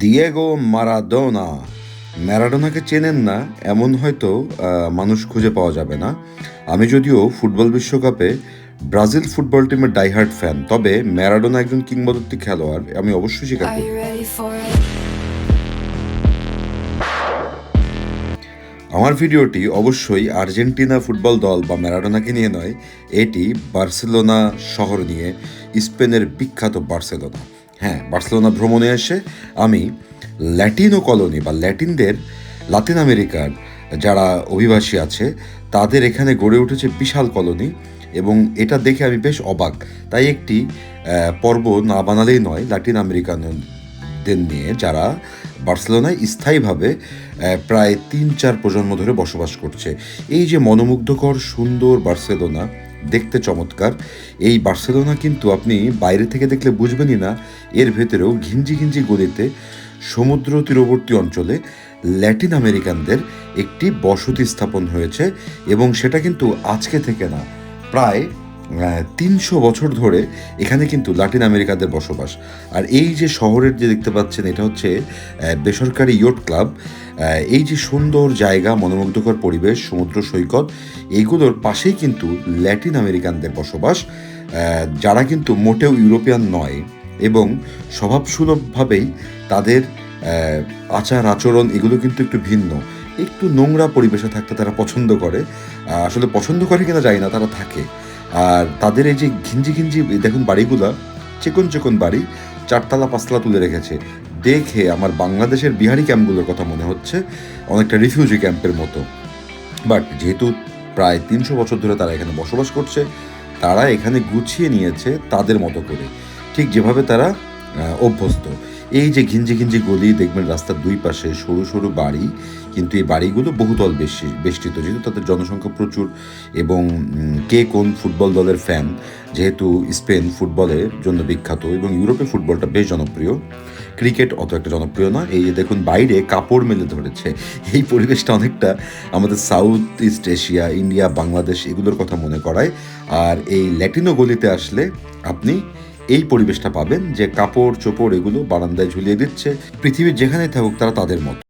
Diego Maradona ম্যারাডোনাকে চেনেন না এমন হয়তো মানুষ খুঁজে পাওয়া যাবে না। আমি যদিও ফুটবল বিশ্বকাপে ব্রাজিল ফুটবল টিমের ডাইহার্ট ফ্যান তবে ম্যারাডোনা একজন কিংবদন্তি খেলোয়াড় আমি অবশ্যই স্বীকার করি? আমার ভিডিওটি অবশ্যই আর্জেন্টিনা ফুটবল দল বা ম্যারাডোনাকে নিয়ে নয় এটি বার্সেলোনা শহর নিয়ে স্পেনের বিখ্যাত বার্সেলোনা। হ্যাঁ বার্সেলোনা ভ্রমণে এসে আমি ল্যাটিনো কলোনি বা ল্যাটিনদের, লাতিন আমেরিকার যারা অভিবাসী আছে, তাদের এখানে গড়ে উঠেছে বিশাল কলোনি এবং এটা দেখে আমি বেশ অবাক। তাই একটি পর্ব না বানালেই নয়, লাতিন আমেরিকানদের নিয়ে যারা বার্সেলোনায় স্থায়ীভাবে প্রায় তিন চার প্রজন্ম ধরে বসবাস করছে। এই যে মনোমুগ্ধকর, সুন্দর বার্সেলোনা দেখতে চমৎকার। এই বার্সেলোনা কিন্তু আপনি বাইরে থেকে দেখলে বুঝবেনই না, এর ভেতরেও ঘিঞ্জি ঘিঞ্জি গলিতে সমুদ্র তীরবর্তী অঞ্চলে ল্যাটিন আমেরিকানদের একটি বসতি স্থাপন হয়েছে এবং সেটা কিন্তু আজকে থেকে না, প্রায় তিনশো বছর ধরে এখানে কিন্তু লাতিন আমেরিকাদের বসবাস। আর এই যে শহরের যে দেখতে পাচ্ছেন, এটা হচ্ছে বেসরকারি ইয়ট ক্লাব। এই যে সুন্দর জায়গা, মনোমুগ্ধকর পরিবেশ, সমুদ্র সৈকত এইগুলোর পাশেই কিন্তু ল্যাটিন আমেরিকানদের বসবাস যারা কিন্তু মোটেও ইউরোপিয়ান নয় এবং স্বভাবসুলভভাবেই তাদের আচার আচরণ এগুলো কিন্তু একটু ভিন্ন। একটু নোংরা পরিবেশে থাকতে তারা পছন্দ করে। আসলে পছন্দ করে কিনা যায় না, তারা থাকে। আর তাদের এই যে ঘিঞ্জি ঘিঞ্জি দেখুন বাড়িগুলা, চিকন চিকন বাড়ি, চারতলা পাঁচতলা তুলে রেখেছে। দেখে আমার বাংলাদেশের বিহারি ক্যাম্পগুলোর কথা মনে হচ্ছে, অনেকটা রিফিউজি ক্যাম্পের মতো। বাট যেহেতু প্রায় তিনশো বছর ধরে তারা এখানে বসবাস করছে, তারা এখানে গুছিয়ে নিয়েছে তাদের মতো করে। ঠিক যেভাবে তারা অভ্যস্ত। এই যে ঘিঞ্জি ঘিঞ্জি গলি, দেখবেন রাস্তার দুই পাশে সরু সরু বাড়ি, কিন্তু এই বাড়িগুলো বহুতল বেশি, বেষ্টিত, যেহেতু তাদের জনসংখ্যা প্রচুর এবং কে কোন ফুটবল দলের ফ্যান যেহেতু স্পেন ফুটবলের জন্য বিখ্যাত এবং ইউরোপে ফুটবলটা বেশ জনপ্রিয়। ক্রিকেট অত একটা জনপ্রিয় না, এই যে দেখুন বাইরে কাপড় মেলে ধরেছে। এই পরিবেশটা অনেকটা আমাদের south east Asia India Bangladesh এগুলোর কথা মনে করায়। আর এই ল্যাটিনো গলিতে আসলে আপনি এই পরিবেশটা পাবেন যে কাপড়, চোপড় এগুলো বারান্দায় ঝুলিয়ে দিচ্ছে। পৃথিবীর যেখানে থাকুক তারা তাদের মতো।